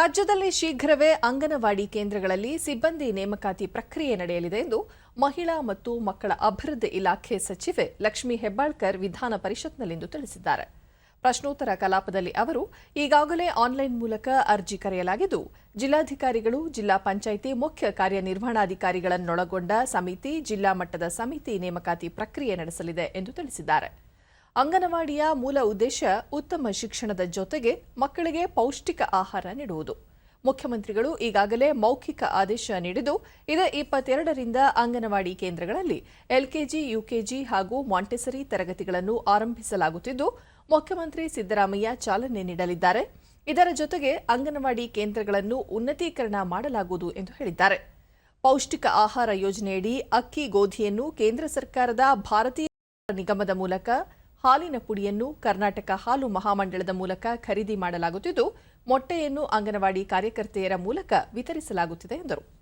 ರಾಜ್ಯದಲ್ಲಿ ಶೀಘ್ರವೇ ಅಂಗನವಾಡಿ ಕೇಂದ್ರಗಳಲ್ಲಿ ಸಿಬ್ಬಂದಿ ನೇಮಕಾತಿ ಪ್ರಕ್ರಿಯೆ ನಡೆಯಲಿದೆ ಎಂದು ಮಹಿಳಾ ಮತ್ತು ಮಕ್ಕಳ ಅಭಿವೃದ್ಧಿ ಇಲಾಖೆ ಸಚಿವೆ ಲಕ್ಷ್ಮೀ ಹೆಬ್ಬಾಳ್ಕರ್ ವಿಧಾನ ಪರಿಷತ್ನಲ್ಲಿಂದು ತಿಳಿಸಿದ್ದಾರೆ. ಪ್ರಶ್ನೋತ್ತರ ಕಲಾಪದಲ್ಲಿ ಅವರು ಈಗಾಗಲೇ ಆನ್ಲೈನ್ ಮೂಲಕ ಅರ್ಜಿ ಕರೆಯಲಾಗಿದ್ದು, ಜಿಲ್ಲಾಧಿಕಾರಿಗಳು, ಜಿಲ್ಲಾ ಪಂಚಾಯಿತಿ ಮುಖ್ಯ ಕಾರ್ಯನಿರ್ವಹಣಾಧಿಕಾರಿಗಳನ್ನೊಳಗೊಂಡ ಸಮಿತಿ, ಜಿಲ್ಲಾ ಮಟ್ಟದ ಸಮಿತಿ ನೇಮಕಾತಿ ಪ್ರಕ್ರಿಯೆ ನಡೆಸಲಿದೆ ಎಂದು ತಿಳಿಸಿದ್ದಾರೆ. ಅಂಗನವಾಡಿಯ ಮೂಲ ಉದ್ದೇಶ ಉತ್ತಮ ಶಿಕ್ಷಣದ ಜೊತೆಗೆ ಮಕ್ಕಳಿಗೆ ಪೌಷ್ಟಿಕ ಆಹಾರ ನೀಡುವುದು. ಮುಖ್ಯಮಂತ್ರಿಗಳು ಈಗಾಗಲೇ ಮೌಖಿಕ ಆದೇಶ ನೀಡಿದ್ದು, ಇದೇ ಇಪ್ಪತ್ತೆರಡರಿಂದ ಅಂಗನವಾಡಿ ಕೇಂದ್ರಗಳಲ್ಲಿ ಎಲ್ಕೆಜಿ, ಯುಕೆಜಿ ಹಾಗೂ ಮಾಂಟೆಸರಿ ತರಗತಿಗಳನ್ನು ಆರಂಭಿಸಲಾಗುತ್ತಿದ್ದು, ಮುಖ್ಯಮಂತ್ರಿ ಸಿದ್ದರಾಮಯ್ಯ ಚಾಲನೆ ನೀಡಲಿದ್ದಾರೆ. ಇದರ ಜೊತೆಗೆ ಅಂಗನವಾಡಿ ಕೇಂದ್ರಗಳನ್ನು ಉನ್ನತೀಕರಣ ಮಾಡಲಾಗುವುದು ಎಂದು ಹೇಳಿದ್ದಾರೆ. ಪೌಷ್ಟಿಕ ಆಹಾರ ಯೋಜನೆಯಡಿ ಅಕ್ಕಿ ಗೋಧಿಯನ್ನು ಕೇಂದ್ರ ಸರ್ಕಾರದ ಭಾರತೀಯ ನಿಗಮದ ಮೂಲಕ ಹಾಲಿನ ಪುಡಿಯನ್ನು ಕರ್ನಾಟಕ ಹಾಲು ಮಹಾಮಂಡಳದ ಮೂಲಕ ಖರೀದಿ ಮಾಡಲಾಗುತ್ತಿದ್ದು ಮೊಟ್ಟೆಯನ್ನು ಅಂಗನವಾಡಿ ಕಾರ್ಯಕರ್ತೆಯರ ಮೂಲಕ ವಿತರಿಸಲಾಗುತ್ತಿದೆ ಎಂದರು.